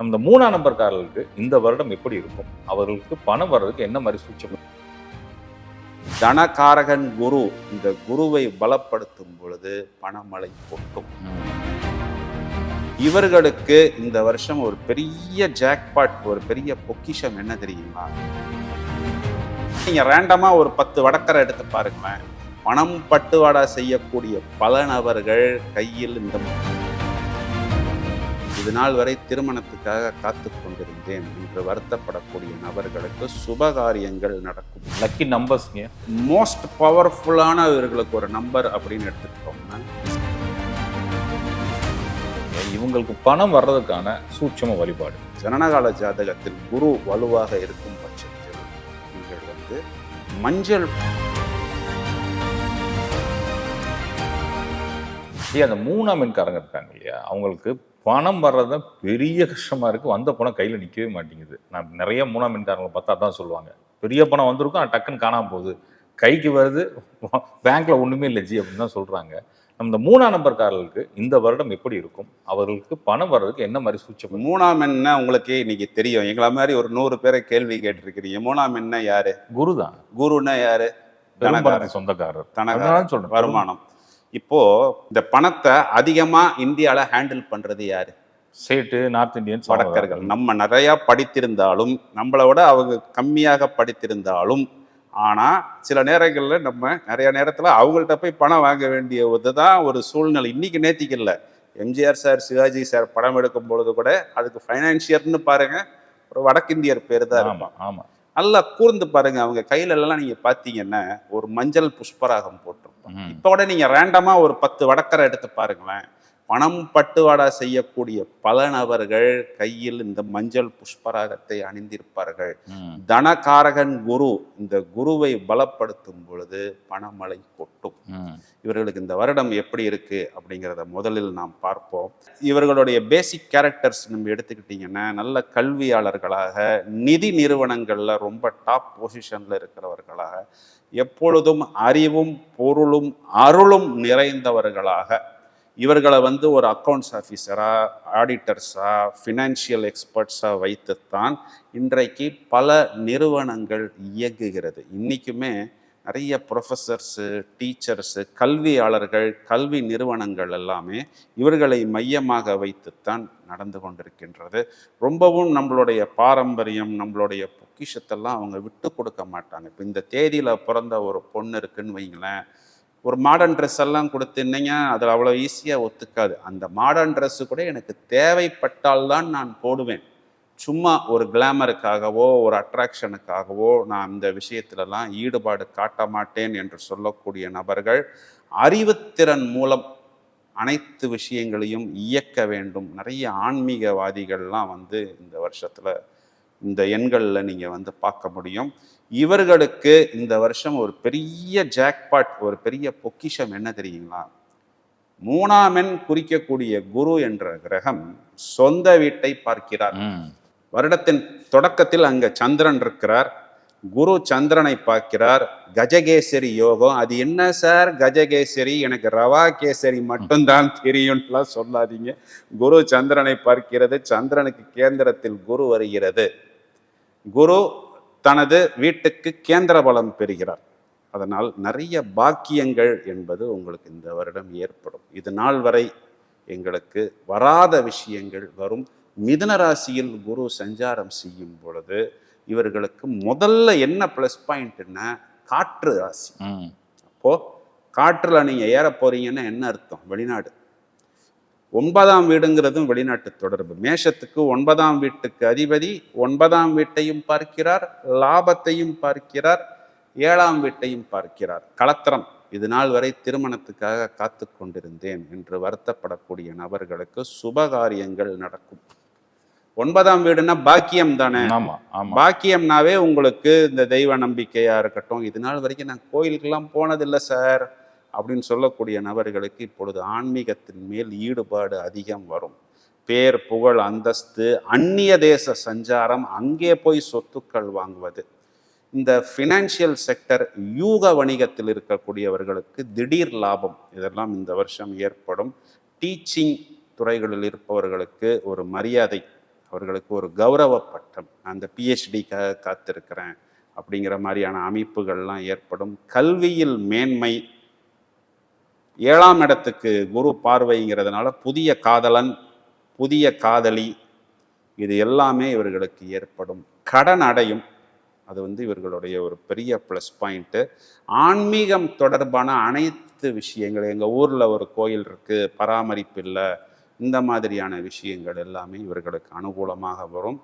நம்ம மூணாம் நம்பர்காரர்களுக்கு இந்த வருடம் எப்படி இருக்கும்? அவர்களுக்கு பணம் வர்றதுக்கு என்ன மாதிரி சூச்சம் தனகாரகன் குரு இந்த குருவை பலப்படுத்தும் பொழுது பணமழை கொட்டும். இவர்களுக்கு இந்த வருஷம் ஒரு பெரிய ஜாக்பாட் ஒரு பெரிய பொக்கிஷம் என்ன தெரியுமா? நீங்க ரேண்டமா ஒரு பத்து வடக்கரை எடுத்து பாருங்களேன். பணம் பட்டுவாடா செய்யக்கூடிய பல நபர்கள் கையில் இந்த இது நாள் வரை திருமணத்துக்காக காத்து கொண்டிருந்தேன் என்று வருத்தப்படக்கூடிய நபர்களுக்கு சுபகாரியங்கள் நடக்கும். லக்கி நம்பர்ஸ்ங்க மோஸ்ட் பவர்ஃபுல்லான இவர்களுக்கு ஒரு நம்பர் அப்படின்னு எடுத்துக்கிட்டோம்னா. இவங்களுக்கு பணம் வர்றதுக்கான சூட்சம வழிபாடு. ஜனனகால ஜாதகத்தில் குரு வலுவாக இருக்கும் பட்சத்தில் நீங்கள் வந்து மஞ்சள் அந்த மூணாம் மின்காரங்க இருக்காங்க இல்லையா? அவங்களுக்கு பணம் வர்றது பெரிய கஷ்டமா இருக்கு. வந்த பணம் கையில நிக்கவே மாட்டேங்குது. நான் நிறைய மூணாம் மின்காரங்களை பார்த்தா தான் சொல்லுவாங்க. பெரிய பணம் வந்திருக்கும் ஆனா டக்குன்னு காணாம போகுது. கைக்கு வருது பேங்க்ல ஒண்ணுமே இல்லை ஜி அப்படின்னு தான் சொல்றாங்க. நம்ம இந்த மூணாம் நம்பர்காரர்களுக்கு இந்த வருடம் எப்படி இருக்கும்? அவர்களுக்கு பணம் வர்றதுக்கு என்ன மாதிரி சூச்சம் மூணாம் என்ன உங்களுக்கு இன்னைக்கு தெரியும். எங்களை மாதிரி ஒரு நூறு பேரை கேள்வி கேட்டிருக்கிறீங்க. மூணாம் என்ன யாரு? குரு தான் குருன்னா யாரு? சொந்தக்காரர். தனகாரர். அதனால சொல்றேன். வருமானம். இப்போ இந்த பணத்தை அதிகமா இந்தியால ஹேண்டில் பண்றது யாரு? சேட்டு நார்த் இந்தியன்ஸ் வடக்கர்கள். நம்ம நிறைய படித்திருந்தாலும் நம்மளை விட அவங்க கம்மியாக படித்திருந்தாலும் ஆனா சில நேரங்கள்ல நம்ம நிறைய நேரத்துல அவங்கள்ட்ட போய் பணம் வாங்க வேண்டிய இதுதான் ஒரு சூழ்நிலை. இன்னைக்கு நேத்திக்கு இல்ல எம்ஜிஆர் சார் சிவாஜி சார் படம் எடுக்கும் பொழுது கூட அதுக்கு ஃபைனான்சியர்னு பாருங்க ஒரு வடக்கிந்தியர் பேர் தான் ஆமா இருக்கும். ஆமா. நல்லா கூர்ந்து பாருங்க. அவங்க கையில எல்லாம் நீங்க பாத்தீங்கன்னா ஒரு மஞ்சள் புஷ்பராகம் போட்டிருப்பாங்க. இப்போ கூட நீங்க ரேண்டமா ஒரு பத்து வடக்கரை எடுத்து பாருங்களேன். பணம் பட்டுவாடா செய்யக்கூடிய பல நபர்கள் கையில் இந்த மஞ்சள் புஷ்பராகத்தை அணிந்திருப்பார்கள். தனகாரகன் குரு இந்த குருவை பலப்படுத்தும் பொழுது பணமழை கொட்டும். இவர்களுக்கு இந்த வருடம் எப்படி இருக்கு அப்படிங்கிறத முதலில் நாம் பார்ப்போம் இவர்களுடைய பேசிக் கேரக்டர்ஸ் நம்ம எடுத்துக்கிட்டிங்கன்னா நல்ல கல்வியாளர்களாக நிதி நிறுவனங்கள்ல ரொம்ப டாப் பொசிஷன்ல இருக்கிறவர்களாக எப்பொழுதும் அறிவும் பொருளும் அருளும் நிறைந்தவர்களாக இவர்களை வந்து ஒரு அக்கௌண்ட்ஸ் ஆஃபீஸராக ஆடிட்டர்ஸாக ஃபினான்ஷியல் எக்ஸ்பர்ட்ஸாக வைத்துத்தான் இன்றைக்கு பல நிறுவனங்கள் இயங்குகிறது. இன்றைக்குமே நிறைய ப்ரொஃபஸர்ஸு டீச்சர்ஸு கல்வியாளர்கள் கல்வி நிறுவனங்கள் எல்லாமே இவர்களை மையமாக வைத்துத்தான் நடந்து கொண்டிருக்கின்றது. ரொம்பவும் நம்மளுடைய பாரம்பரியம் நம்மளுடைய பொக்கிஷத்தெல்லாம் அவங்க விட்டு கொடுக்க மாட்டாங்க. இப்போ இந்த தேதியில் பிறந்த ஒரு பொண்ணு இருக்குன்னு வைங்களேன். ஒரு மாடர்ன் ட்ரெஸ் எல்லாம் கொடுத்துருந்தீங்க அதில் அவ்வளோ ஈஸியாக ஒத்துக்காது. அந்த மாடர்ன் ட்ரெஸ்ஸு கூட எனக்கு தேவைப்பட்டால்தான் நான் போடுவேன். சும்மா ஒரு கிளாமருக்காகவோ ஒரு அட்ராக்ஷனுக்காகவோ நான் இந்த விஷயத்திலலாம் ஈடுபாடு காட்ட மாட்டேன் என்று சொல்லக்கூடிய நபர்கள் அறிவுத்திறன் மூலம் அனைத்து விஷயங்களையும் இயக்க வேண்டும். நிறைய ஆன்மீகவாதிகள்லாம் வந்து இந்த வருஷத்தில் இந்த எண்களில் நீங்கள் வந்து பார்க்க முடியும். இவர்களுக்கு இந்த வருஷம் ஒரு பெரிய ஜாக்பாட் ஒரு பெரிய பொக்கிஷம் என்ன தெரியுங்களா? மூணாம் எண் குறிக்கக்கூடிய குரு என்ற கிரகம் சொந்த வீட்டை பார்க்கிறார். வருடத்தின் தொடக்கத்தில் அங்க சந்திரன் இருக்கிறார். குரு சந்திரனை பார்க்கிறார். கஜகேசரி யோகம். அது என்ன சார்? கஜகேசரி எனக்கு ரவா கேசரி மட்டும்தான் தெரியும்லாம் சொல்லாதீங்க. குரு சந்திரனை பார்க்கிறது. சந்திரனுக்கு கேந்திரத்தில் குரு வருகிறது. குரு தனது வீட்டுக்கு கேந்திர பலம் பெறுகிறார். அதனால் நிறைய பாக்கியங்கள் என்பது உங்களுக்கு இந்த வருடம் ஏற்படும். இது நாள் வரை எங்களுக்கு வராத விஷயங்கள் வரும். மிதுன ராசியில் குரு சஞ்சாரம் செய்யும் பொழுது இவர்களுக்கு முதல்ல என்ன ப்ளஸ் பாயிண்ட்னா காற்று ராசி. அப்போ காற்றுல நீங்க ஏற போறீங்கன்னா என்ன அர்த்தம்? வெளிநாடு. ஒன்பதாம் வீடுங்கிறதும் வெளிநாட்டு தொடர்பு. மேஷத்துக்கு ஒன்பதாம் வீட்டுக்கு அதிபதி ஒன்பதாம் வீட்டையும் பார்க்கிறார் லாபத்தையும் பார்க்கிறார் ஏழாம் வீட்டையும் பார்க்கிறார். களத்திரம் இது நாள் வரை திருமணத்துக்காக காத்து கொண்டிருந்தேன் என்று வருத்தப்படக்கூடிய நபர்களுக்கு சுபகாரியங்கள் நடக்கும். ஒன்பதாம் வீடுனா பாக்கியம் தானே? பாக்கியம்னாவே உங்களுக்கு இந்த தெய்வ நம்பிக்கையா இருக்கட்டும். இது நாள் வரைக்கும் நான் கோயிலுக்கெல்லாம் போனதில்லை சார். அப்படின்னு சொல்லக்கூடிய நபர்களுக்கு இப்பொழுது ஆன்மீகத்தின் மேல் ஈடுபாடு அதிகம் வரும். பேர் புகழ் அந்தஸ்து அந்நிய தேச சஞ்சாரம் அங்கே போய் சொத்துக்கள் வாங்குவது. இந்த ஃபினான்ஷியல் செக்டர் யூக வணிகத்தில் இருக்கக்கூடியவர்களுக்கு திடீர் லாபம். இதெல்லாம் இந்த வருஷம் ஏற்படும். டீச்சிங் துறைகளில் இருப்பவர்களுக்கு ஒரு மரியாதை அவர்களுக்கு ஒரு கௌரவ பட்டம். அந்த பிஹெச்டிக்காக காத்திருக்கிறேன் அப்படிங்கிற மாதிரியான அமைப்புகள்லாம் ஏற்படும். கல்வியில் மேன்மை ஏழாம் இடத்துக்கு குரு பார்வைங்கிறதுனால புதிய காதலன் புதிய காதலி இது எல்லாமே இவர்களுக்கு ஏற்படும். கடன் அடையும். அது வந்து இவர்களுடைய ஒரு பெரிய ப்ளஸ் பாயிண்ட்டு ஆன்மீகம் தொடர்பான அனைத்து விஷயங்கள் எங்கள் ஊரில் ஒரு கோயில் இருக்குது பராமரிப்பு இல்லை இந்த மாதிரியான விஷயங்கள் எல்லாமே இவர்களுக்கு அனுகூலமாக வரும்.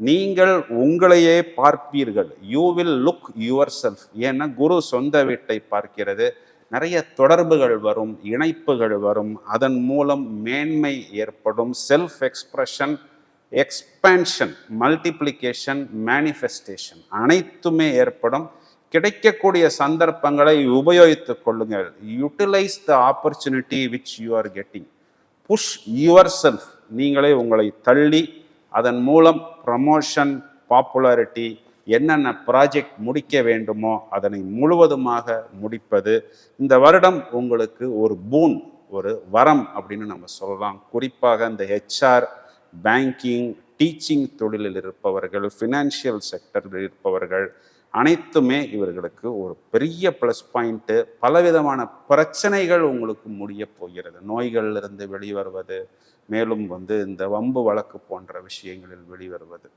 நீங்கள் உங்களையே பார்ப்பீர்கள். You will look yourself ஏன்னா குரு சொந்த வீட்டை பார்க்கிறது. நிறைய தொடர்புகள் வரும் இணைப்புகள் வரும். அதன் மூலம் மேன்மை ஏற்படும் self expression expansion multiplication manifestation அனைத்துமே ஏற்படும். கிடைக்கக்கூடிய சந்தர்ப்பங்களை உபயோகித்துக் கொள்ளுங்கள். Utilise the opportunity which you are getting push yourself நீங்களே உங்களை தள்ளி அதன் மூலம் ப்ரமோஷன் பாப்புலாரிட்டி என்னென்ன ப்ராஜெக்ட் முடிக்க வேண்டுமோ அதனை முழுவதுமாக முடிப்பது இந்த வருடம் உங்களுக்கு ஒரு பூன் ஒரு வரம் அப்படின்னு நம்ம சொல்லலாம். குறிப்பாக இந்த ஹெச்ஆர் பேங்கிங் டீச்சிங் தொழிலில் இருப்பவர்கள் ஃபினான்ஷியல் செக்டரில் இருப்பவர்கள் அனைத்துமே இவர்களுக்கு ஒரு பெரிய ப்ளஸ் பாயிண்ட்டு பலவிதமான பிரச்சனைகள் உங்களுக்கு முடிய போகிறது. நோய்களிலிருந்து வெளிவருவது மேலும் வந்து இந்த வம்பு வழக்கு போன்ற விஷயங்களில் வெளிவருவது.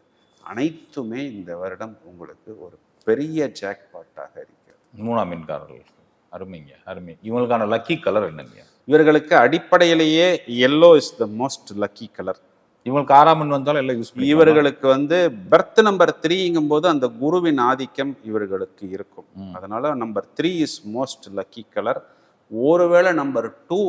அனைத்துமே இந்த வருடம் உங்களுக்கு ஒரு பெரிய ஜாக்பாட்டாக இருக்கிறது. மூணாம் மின்காரர்கள். அருமைங்க அருமை. இவங்களுக்கான லக்கி கலர் என்னங்க? இவர்களுக்கு அடிப்படையிலேயே yellow is the most lucky colour இவங்களுக்கு ஆறாம் மின் வந்தாலும் எல்லாம் யூஸ் இவர்களுக்கு வந்து பர்த் நம்பர் த்ரீங்கும் போது அந்த குருவின் ஆதிக்கம் இவர்களுக்கு இருக்கும். அதனால number three is most lucky colour ஒருவேளை நம்பர் டூ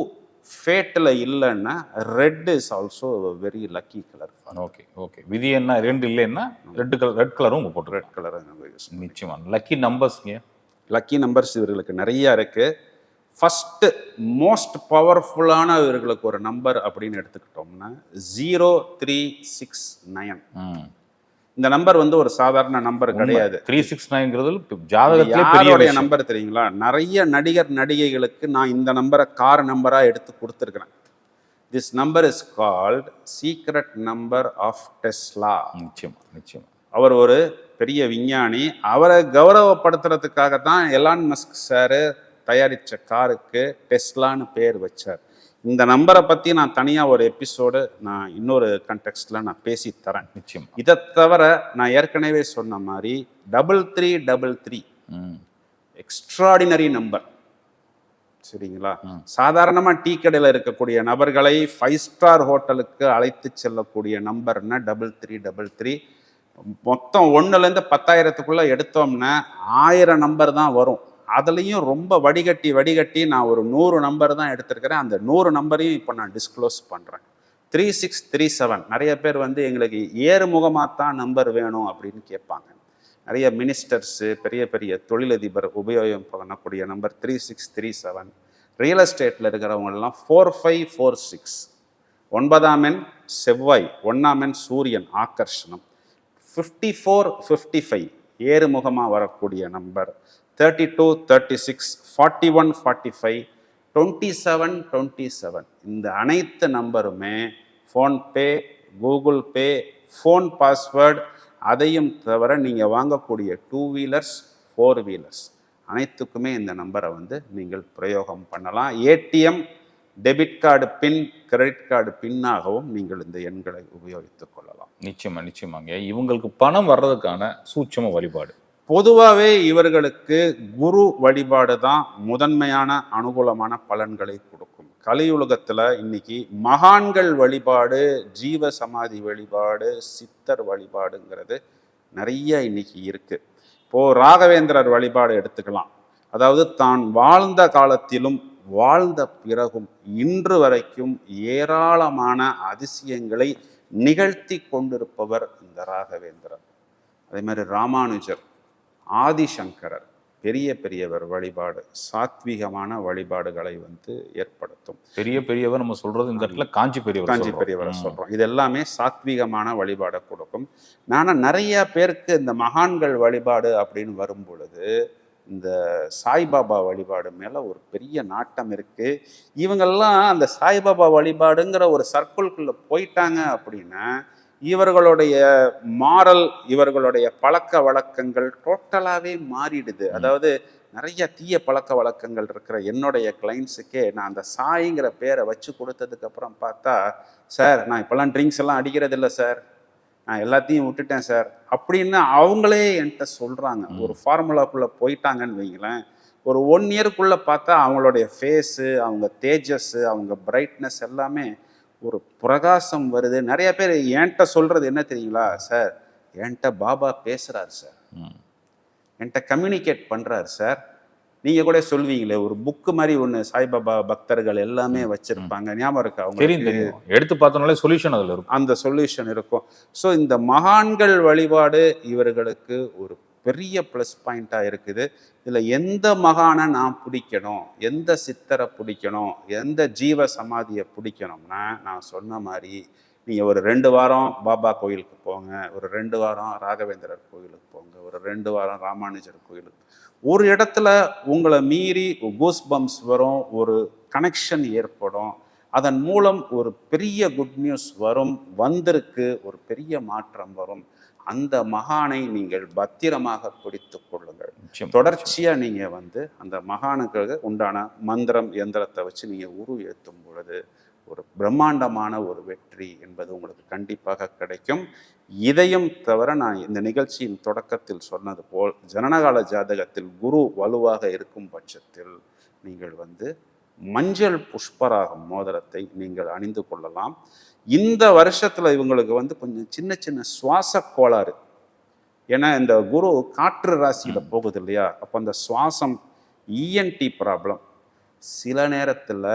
ஃபேட்டில் இல்லைன்னா red is also very lucky colour okay okay விதி என்ன? ரெண்டு இல்லைன்னா ரெட் கலர் ரெட் கலரும் உங்க போட்டுருக்கேன் ரெட் கலரை நிச்சயமா. லக்கி நம்பர்ஸ்ங்க லக்கி நம்பர்ஸ் இவர்களுக்கு நிறைய இருக்கு. ஃபஸ்ட்டு மோஸ்ட் பவர்ஃபுல்லான இவர்களுக்கு ஒரு நம்பர் அப்படின்னு எடுத்துக்கிட்டோம்னா ஜீரோ த்ரீ சிக்ஸ் ம். இந்த நம்பர் வந்து ஒரு சாதாரண நம்பர் கிடையாது. த்ரீ சிக்ஸ் நைன்ங்கிறது ஜாதகத்திலே பெரிய. நம்பர் தெரியுங்களா? நிறைய நடிகர் நடிகைகளுக்கு நான் இந்த நம்பரை கார் நம்பரா எடுத்து கொடுத்துருக்கிறேன். This number is called secret number of Tesla நிச்சயமா நிச்சயமா. அவர் ஒரு பெரிய விஞ்ஞானி. அவரை கௌரவப்படுத்துறதுக்காக தான் எலான் மஸ்க் சாரு தயாரித்த காருக்கு டெஸ்லான்னு பேர் வச்சார். இந்த நம்பரை பற்றி நான் தனியாக ஒரு எபிசோடு நான் இன்னொரு கண்டெக்ஸ்டில் நான் பேசி தரேன். நிச்சயமா. இதை தவிர நான் ஏற்கனவே சொன்ன மாதிரி double three double three extraordinary number சரிங்களா? சாதாரணமாக டீ கடையில் இருக்கக்கூடிய நபர்களை ஃபைவ் ஸ்டார் ஹோட்டலுக்கு அழைத்து செல்லக்கூடிய நம்பர்னா டபுள் த்ரீ டபுள் த்ரீ மொத்தம் ஒன்றுலேருந்து பத்தாயிரத்துக்குள்ளே எடுத்தோம்னா ஆயிரம் நம்பர் தான் வரும். அதுலேயும் ரொம்ப வடிகட்டி வடிகட்டி நான் ஒரு நூறு நம்பர் தான் எடுத்திருக்கிறேன். அந்த நூறு நம்பரையும் இப்போ நான் டிஸ்க்ளோஸ் பண்ணுறேன் த்ரீ சிக்ஸ் த்ரீ செவன் நிறைய பேர் வந்து எங்களுக்கு ஏறுமுகமாக தான் நம்பர் வேணும் அப்படின்னு கேட்பாங்க. நிறைய மினிஸ்டர்ஸு பெரிய பெரிய தொழிலதிபர் உபயோகம் பண்ணக்கூடிய number three six three seven real எஸ்டேட்டில் இருக்கிறவங்கெல்லாம் ஃபோர் ஃபைவ் ஃபோர் சிக்ஸ் ஒன்பதாம் எண் செவ்வாய் ஒன்றாம் எண் சூரியன் ஆக்கர்ஷணம். ஃபிஃப்டி ஃபோர் ஃபிஃப்டி ஃபைவ் ஏறுமுகமாக வரக்கூடிய number thirty two thirty six forty one forty five twenty seven twenty seven இந்த அனைத்து நம்பருமே PhonePe Google Pay phone password அதையும் தவிர நீங்கள் வாங்கக்கூடிய டூ வீலர்ஸ் ஃபோர் வீலர்ஸ் அனைத்துக்குமே இந்த நம்பரை வந்து நீங்கள் பிரயோகம் பண்ணலாம். ATM debit card PIN credit card பின்னாகவும் நீங்கள் இந்த எண்களை உபயோகித்துக் கொள்ளலாம். நிச்சயமா நிச்சயமாங்க. இவங்களுக்கு பணம் வர்றதுக்கான சூட்சம வழிபாடு. பொதுவாகவே இவர்களுக்கு குரு வழிபாடு தான் முதன்மையான அனுகூலமான பலன்களை கொடுக்கும். கலியுலகத்தில் இன்னைக்கு மகான்கள் வழிபாடு ஜீவ சமாதி வழிபாடு சித்தர் வழிபாடுங்கிறது நிறைய இன்னைக்கு இருக்கு. இப்போ ராகவேந்திரர் வழிபாடு எடுத்துக்கலாம். அதாவது தான் வாழ்ந்த காலத்திலும் வாழ்ந்த பிறகும் இன்று வரைக்கும் ஏராளமான அதிசயங்களை நிகழ்த்தி கொண்டிருப்பவர் இந்த ராகவேந்திரர். அதே மாதிரி ராமானுஜர். ஆதிசங்கரர் பெரிய பெரியவர் வழிபாடு சாத்வீகமான வழிபாடுகளை வந்து ஏற்படுத்தும். பெரிய பெரியவர் நம்ம சொல்றது இந்த இடத்துல காஞ்சி பெரியவர் காஞ்சி. பெரியவரை. சொல்றோம். இது எல்லாமே சாத்வீகமான வழிபாடை கொடுக்கும். நானும் நிறைய பேருக்கு இந்த மகான்கள் வழிபாடு அப்படின்னு வரும் பொழுது இந்த சாய்பாபா வழிபாடு மேல ஒரு பெரிய நாட்டம் இருக்கு. இவங்கெல்லாம் அந்த சாய்பாபா வழிபாடுங்கிற ஒரு சர்க்கிள்குள்ள போயிட்டாங்க அப்படின்னா இவர்களுடைய மாரல் இவர்களுடைய பழக்க வழக்கங்கள் டோட்டலாகவே மாறிடுது. அதாவது நிறைய தீய பழக்க வழக்கங்கள் இருக்கிற என்னுடைய கிளைண்ட்ஸுக்கே நான் அந்த சாய்ங்கிற பேரை வச்சு கொடுத்ததுக்கு அப்புறம் பார்த்தா சார் நான் இப்போல்லாம் ட்ரிங்க்ஸ் எல்லாம் அடிக்கிறது இல்லை சார். நான் எல்லாத்தையும் விட்டுட்டேன் சார். அப்படின்னு அவங்களே என்கிட்ட சொல்கிறாங்க ஒரு ஃபார்முலாக்குள்ளே போயிட்டாங்கன்னு வைங்களேன். ஒரு ஒன் இயருக்குள்ளே பார்த்தா அவங்களுடைய ஃபேஸு அவங்க தேஜஸ் அவங்க பிரைட்னஸ் எல்லாமே ஒரு பிரகாசம் வருது. நிறைய பேர் என்கிட்ட சொல்கிறது என்ன தெரியுங்களா? சார் என்கிட்ட பாபா பேசுகிறார் சார். என்கிட்ட கம்யூனிகேட் பண்ணுறாரு சார். நீங்கள் கூட சொல்வீங்களே ஒரு புக்கு மாதிரி ஒன்று சாய்பாபா பக்தர்கள் எல்லாமே வச்சுருப்பாங்க. ஞாபகம் இருக்கா அவங்க தெரியும் எடுத்து பார்த்தோம்னாலே சொல்யூஷன் அதுல இருக்கும். அந்த சொல்யூஷன் இருக்கும். ஸோ இந்த மகான்கள் வழிபாடு இவர்களுக்கு ஒரு பெரிய ப்ளஸ் பாயிண்ட்டாக இருக்குது. இதில் எந்த மகானை நான் பிடிக்கணும்? எந்த சித்தரை பிடிக்கணும்? எந்த ஜீவ சமாதியை பிடிக்கணும்னா நான் சொன்ன மாதிரி நீங்கள் ஒரு ரெண்டு வாரம் பாபா கோயிலுக்கு போங்க ஒரு ரெண்டு வாரம் ராகவேந்திரர் கோயிலுக்கு போங்க ஒரு ரெண்டு வாரம் ராமானுஜர் கோயிலுக்கு. ஒரு இடத்துல உங்களை மீறி கூஸ் பம்ப்ஸ் வரும் ஒரு கனெக்ஷன் ஏற்படும். அதன் மூலம் ஒரு பெரிய குட் நியூஸ் வரும் வந்திருக்கு ஒரு பெரிய மாற்றம் வரும். அந்த மகானை நீங்கள் பத்திரமாக பிடித்து கொள்ளுங்கள். நிச்சயம் தொடர்ச்சியா நீங்க வந்து அந்த மகானுக்கு உண்டான மந்திரம் எந்திரத்தை வச்சு நீங்க உரு ஏற்றும் பொழுது ஒரு பிரம்மாண்டமான ஒரு வெற்றி என்பது உங்களுக்கு கண்டிப்பாக கிடைக்கும். இதையும் தவிர நான் இந்த நிகழ்ச்சியின் தொடக்கத்தில் சொன்னது போல் ஜனனகால ஜாதகத்தில் குரு வலுவாக இருக்கும் பட்சத்தில் நீங்கள் வந்து மஞ்சள் புஷ்பராகம் மோதிரத்தை நீங்கள் அணிந்து கொள்ளலாம். இந்த வருஷத்துல இவங்களுக்கு வந்து கொஞ்சம் சின்ன சின்ன சுவாச கோளாறு. ஏன்னா இந்த குரு காற்று ராசியில போகுது இல்லையா அப்போ அந்த சுவாசம் இஎன்டி ப்ராப்ளம் சில நேரத்துல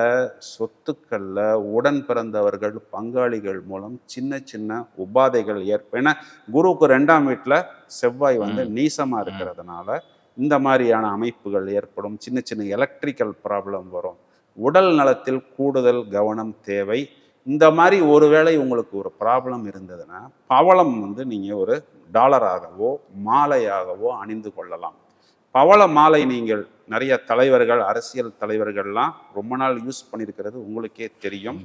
சொத்துக்கள்ல உடன் பிறந்தவர்கள் பங்காளிகள் மூலம் சின்ன சின்ன உபாதைகள் ஏற்ப ஏன்னா குருவுக்கு ரெண்டாம் வீட்டுல செவ்வாய் வந்து நீசமா இருக்கிறதுனால இந்த மாதிரியான அமைப்புகள் ஏற்படும். சின்ன சின்ன எலக்ட்ரிக்கல் ப்ராப்ளம் வரும். உடல் நலத்தில் கூடுதல் கவனம் தேவை. இந்த மாதிரி ஒருவேளை உங்களுக்கு ஒரு ப்ராப்ளம் இருந்ததுன்னா பவளம் வந்து நீங்கள் ஒரு டாலராகவோ மாலையாகவோ அணிந்து கொள்ளலாம். பவள மாலை நீங்கள் நிறைய தலைவர்கள் அரசியல் தலைவர்கள்லாம் ரொம்ப நாள் யூஸ் பண்ணியிருக்கிறது உங்களுக்கே தெரியும்.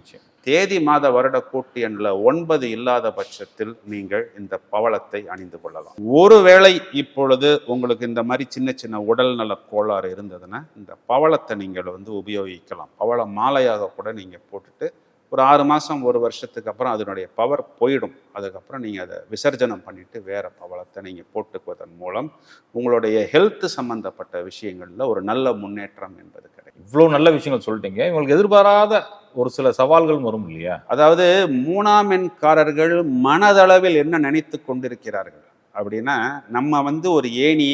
தேதி மாத வருட கூட்டு எண்ணில் ஒன்பது இல்லாத பட்சத்தில் நீங்கள் இந்த பவளத்தை அணிந்து கொள்ளலாம். ஒருவேளை இப்பொழுது உங்களுக்கு இந்த மாதிரி சின்ன சின்ன உடல் நல கோளாறு இருந்ததுன்னா இந்த பவளத்தை நீங்கள் வந்து உபயோகிக்கலாம். பவள மாலையாக கூட நீங்கள் போட்டுட்டு ஒரு ஆறு மாதம் ஒரு வருஷத்துக்கு அப்புறம் அதனுடைய பவர் போயிடும். அதுக்கப்புறம் நீங்கள் அதை விசர்ஜனம் பண்ணிட்டு வேற பவளத்தை நீங்கள் போட்டுக்குவதன் மூலம் உங்களுடைய ஹெல்த் சம்பந்தப்பட்ட விஷயங்களில் ஒரு நல்ல முன்னேற்றம் என்பது கிடைக்கும். இவ்வளோ நல்ல விஷயங்கள் சொல்லிட்டீங்க. இவங்களுக்கு எதிர்பாராத ஒரு சில சவால்கள் வரும் இல்லையா? அதாவது மூணாம் எண்காரர்கள் மனதளவில் என்ன நினைத்து கொண்டிருக்கிறார்கள் அப்படின்னா நம்ம வந்து ஒரு ஏணி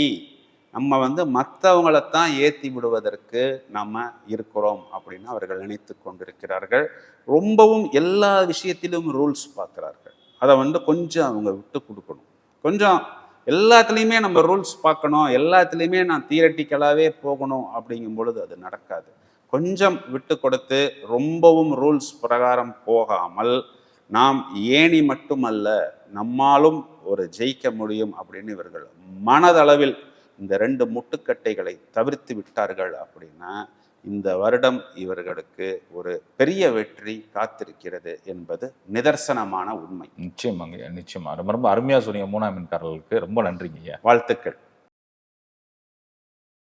நம்ம வந்து மற்றவங்களைத்தான் ஏற்றி விடுவதற்கு நம்ம இருக்கிறோம் அப்படின்னு அவர்கள் நினைத்து கொண்டிருக்கிறார்கள். ரொம்பவும் எல்லா விஷயத்திலும் ரூல்ஸ் பார்க்குறார்கள். அதை வந்து கொஞ்சம் அவங்க விட்டு கொடுக்கணும். கொஞ்சம் எல்லாத்துலேயுமே நம்ம ரூல்ஸ் பார்க்கணும். எல்லாத்துலேயுமே நான் தியரட்டிக்கலாகவே போகணும் அப்படிங்கும் பொழுது அது நடக்காது. கொஞ்சம் விட்டு கொடுத்து ரொம்பவும் ரூல்ஸ் பிரகாரம் போகாமல் நாம் ஏணி மட்டுமல்ல நம்மாலும் ஒரு ஜெயிக்க முடியும் அப்படின்னு இவர்கள் மனதளவில் இந்த ரெண்டு முட்டுக்கட்டைகளை தவிர்த்து விட்டார்கள் அப்படின்னா இந்த வருடம் இவர்களுக்கு ஒரு பெரிய வெற்றி காத்திருக்கிறது என்பது நிதர்சனமான உண்மை. நிச்சயமாங்க நிச்சயமா. ரொம்ப ரொம்ப அருமையா சொன்னீங்க மூணாம் மின்காரர்களுக்கு ரொம்ப நன்றிங்க வாழ்த்துக்கள்.